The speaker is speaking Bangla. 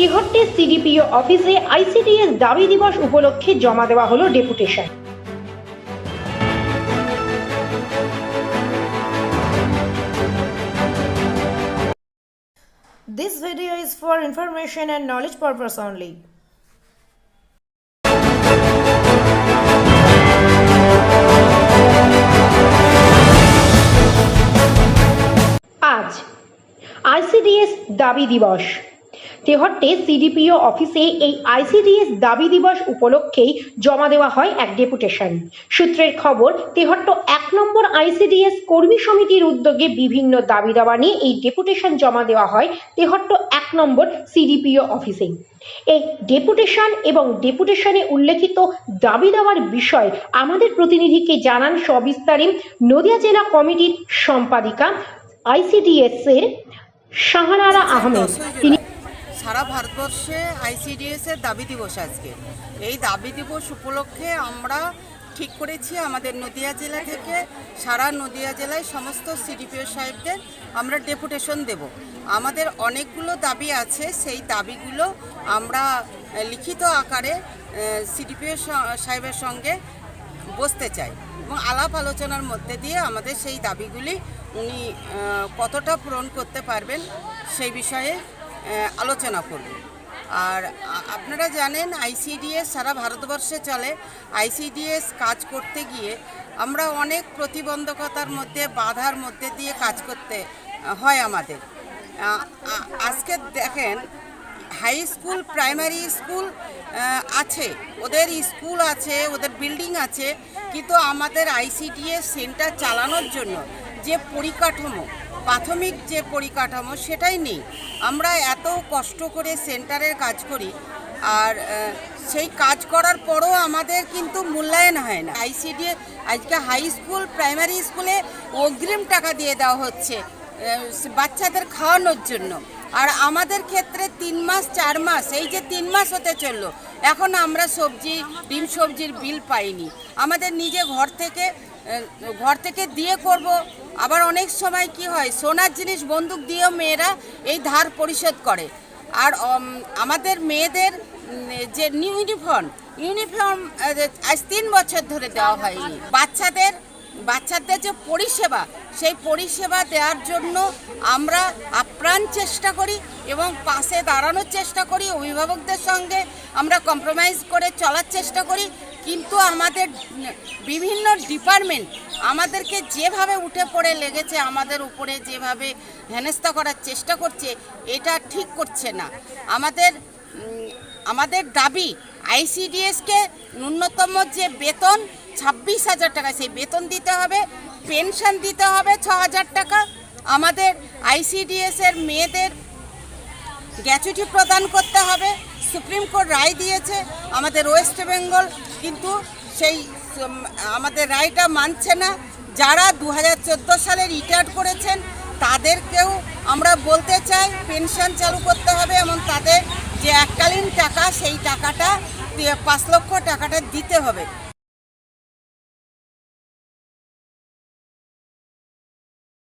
তিহট্টে সিডিপিও অফিসে আইসিডিএস দাবি দিবস উপলক্ষে জমা দেওয়া হলো deputation This video is for information and knowledge purpose only. আজ আইসিডিএস দাবি দিবস তেহট্টে সিডিপিও অফিসে এই আইসিডিএস দাবি দিবস উপলক্ষেই জমা দেওয়া হয় এক ডেপুটেশন। সূত্রের খবর, তেহট্ট এক নম্বর আইসিডিএস কর্মী সমিতির উদ্যোগে বিভিন্ন দাবি দাবা নিয়ে এই ডেপুটেশন জমা দেওয়া হয় তেহট্ট এক নম্বর সিডিপিও অফিসে। এই ডেপুটেশন এবং ডেপুটেশনে উল্লেখিত দাবি দেওয়ার বিষয় আমাদের প্রতিনিধিকে জানান সবিস্তারে নদিয়া জেলা কমিটির সম্পাদিকা আইসিডিএস এর শাহানারা আহমেদ। তিনি সারা ভারতবর্ষে আইসিডিএস এর দাবি দিবস আজকে। এই দাবি দিবস উপলক্ষে আমরা ঠিক করেছি আমাদের নদিয়া জেলা থেকে সারা নদিয়া জেলায় সমস্ত সিডিপিও সাহেবদের আমরা ডেপুটেশন দেব। আমাদের অনেকগুলো দাবি আছে, সেই দাবিগুলো আমরা লিখিত আকারে সিডিপিও সাহেবের সঙ্গে বসতে চাই এবং আলাপ আলোচনার মধ্যে দিয়ে আমাদের সেই দাবিগুলি উনি কতটা পূরণ করতে পারবেন সেই বিষয়ে আলোচনা করব। আর আপনারা জানেন আইসিডিএস সারা ভারতবর্ষে চলে। আইসিডিএস কাজ করতে গিয়ে আমরা অনেক প্রতিবন্ধকতার মধ্যে, বাধার মধ্যে দিয়ে কাজ করতে হয় আমাদের। আজকে দেখেন, হাই স্কুল, প্রাইমারি স্কুল আছে। ওদের স্কুল আছে, ওদের বিল্ডিং আছে, কিন্তু আমাদের আইসিডিএস সেন্টার চালানোর জন্য যে পরিকাঠামো প্রাথমিক যে পরিকাঠামো সেটাই নেই। আমরা এত কষ্ট করে সেন্টারের কাজ করি আর সেই কাজ করার পরও আমাদের কিন্তু মূল্যায়ন হয় না। আইসিডিএস আজকে হাই স্কুল প্রাইমারি স্কুলে অগ্রিম টাকা দিয়ে দেওয়া হচ্ছে বাচ্চাদের খাওয়ানোর জন্য। আর আমাদের ক্ষেত্রে তিন মাস, চার মাস, এই যে তিন মাস হতে চলল, এখন আমরা সবজি, ডিম সবজির বিল পাইনি। আমাদের নিজে ঘর থেকে ঘর থেকে দিয়ে করব। আবার অনেক সময় কি হয়, সোনার জিনিস বন্দুক দিয়েও মেয়েরা এই ধার পরিশোধ করে। আর আমাদের মেয়েদের যে নিউ ইউনিফর্ম ইউনিফর্ম আজ তিন বছর ধরে দেওয়া হয়নি। বাচ্চাদের বাচ্চাদের যে পরিষেবা, সেই পরিষেবা দেওয়ার জন্য আমরা আপ্রাণ চেষ্টা করি এবং পাশে দাঁড়ানোর চেষ্টা করি। অভিভাবকদের সঙ্গে আমরা কম্প্রোমাইজ করে চলার চেষ্টা করি। কিন্তু আমাদের বিভিন্ন ডিপার্টমেন্ট আমাদেরকে যেভাবে উঠে পড়ে লেগেছে, আমাদের উপরে যেভাবে হেনস্থা করার চেষ্টা করছে, এটা ঠিক করছে না। আমাদের আমাদের দাবি আইসিডিএসকে ন্যূনতম যে বেতন ছাব্বিশ হাজার টাকা, সেই বেতন দিতে হবে, পেনশন দিতে হবে ছ হাজার টাকা। আমাদের আইসিডিএসের মেয়েদের গ্যাচুটি প্রদান করতে হবে, সুপ্রিম কোর্ট রায় দিয়েছে, আমাদের ওয়েস্ট বেঙ্গল কিন্তু সেই আমাদের রায়টা মানছে না। যারা দু হাজার চোদ্দ সালে রিটায়ার করেছেন, তাদেরকেও আমরা বলতে চাই পেনশন চালু করতে হবে এবং তাদের যে এককালীন টাকা, সেই টাকাটা পাঁচ লক্ষ টাকাটা দিতে হবে।